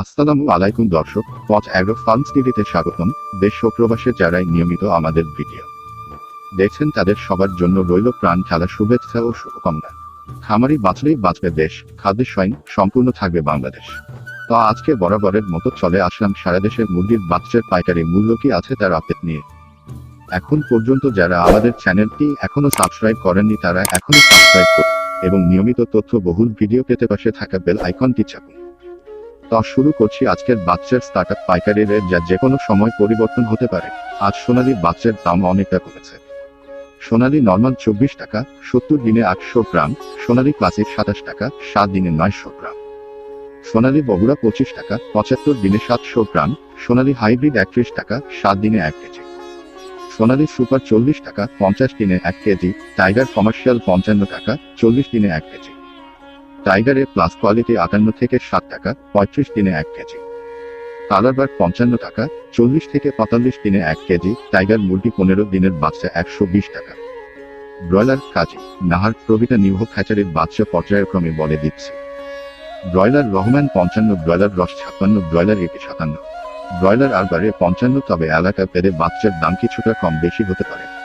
আসসালামু আলাইকুম দর্শক, পথ অ্যাগ্রো ফার্মস টিভিতে স্বাগতম। দেশ ও প্রবাসে যারাই নিয়মিত আমাদের ভিডিও দেখছেন, তাদের সবার জন্য রইল প্রাণ খেলা শুভেচ্ছা ও শুভকামনা। খামারি বাঁচলেই বাঁচবে দেশ, খাদ্য স্বয়ং সম্পূর্ণ থাকবে বাংলাদেশ। তো আজকে বরাবরের মতো চলে আসলাম সারা দেশে মুরগির বাচ্চার পাইকারি মূল্য কি আছে তার আপডেট নিয়ে। এখন পর্যন্ত যারা আমাদের চ্যানেলটি এখনও সাবস্ক্রাইব করেননি, তারা এখনই সাবস্ক্রাইব করুন এবং নিয়মিত তথ্য বহুল ভিডিও পেতে পাশে থাকা বেল আইকনটি চাপুন। তা শুরু করছি আজকের বাচ্চার স্টার্ট আপ পাইকারি রেট যা যে কোনো সময় পরিবর্তন হতে পারে। আজ সোনালী বাচ্চার দাম অনেকটা কমেছে। সোনালী নর্মাল চব্বিশ টাকা, সত্তর দিনে আটশো গ্রাম, সোনালী ক্লাসিক সাতাশ টাকা, সাত দিনে নয়শো গ্রাম। সোনালী বগুড়া পঁচিশ টাকা, পঁচাত্তর দিনে সাতশো গ্রাম, সোনালী হাইব্রিড একত্রিশ টাকা, সাত দিনে এক কেজি। সোনালী সুপার চল্লিশ টাকা, পঞ্চাশ দিনে এক কেজি, টাইগার কমার্শিয়াল পঞ্চান্ন টাকা, চল্লিশ দিনে এক কেজি। টাইগারে প্লাস কোয়ালিটি আটান্ন থেকে ষাট টাকা, পঁয়ত্রিশ দিনে এক কেজি। কালারবার্ড পঞ্চান্ন টাকা, চল্লিশ থেকে পঁয়তাল্লিশ দিনে এক কেজি, টাইগার মুরগি পনেরো দিনের বাচ্চা একশো বিশ টাকা। ব্রয়লার কাজী, নাহার প্রভৃতা নিউহ খ্যাচারির বাচ্চা পর্যায়ক্রমে বলে দিচ্ছে। ব্রয়লার রহমান পঞ্চান্ন, ব্রয়লার রস ছাপ্পান্ন, ব্রয়লার এটি সাতান্ন। ব্রয়লার আর বারে পঞ্চান্ন, তবে এলাকা পেরে বাচ্চার দাম কিছুটা কম বেশি হতে পারে।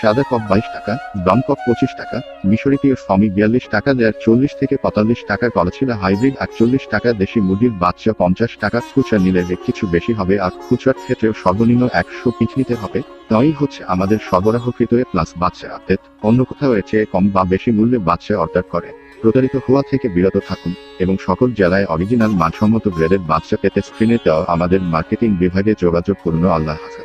সাদা কপ বাইশ টাকা ব্রাউন কপ পঁচিশ টাকা, মিশরি পিওর ফমি বিয়াল্লিশ টাকা দেয়ার চল্লিশ থেকে পঁয়তাল্লিশ টাকা কলাছিলা হাইব্রিড আটচল্লিশ টাকা দেশি মুরগির বাচ্চা পঞ্চাশ টাকা খুচরা নিলে রেট কিছু বেশি হবে আর খুচরার ক্ষেত্রেও সর্বনিম্ন একশো পিচ নিতে হবে। তাই হচ্ছে আমাদের সরবরাহকৃত এ প্লাস বাচ্চা আপডেট অন্য কোথাও এর চেয়ে কম বা বেশি মূল্যে বাচ্চা অর্ডার করে। প্রতারিত হওয়া থেকে বিরত থাকুন এবং সকল জেলায় অরিজিনাল মানসম্মত গ্রেডের বাচ্চা পেতে স্ক্রিনে দেওয়া আমাদের মার্কেটিং বিভাগে যোগাযোগ করুন। আল্লাহ হাফেজ।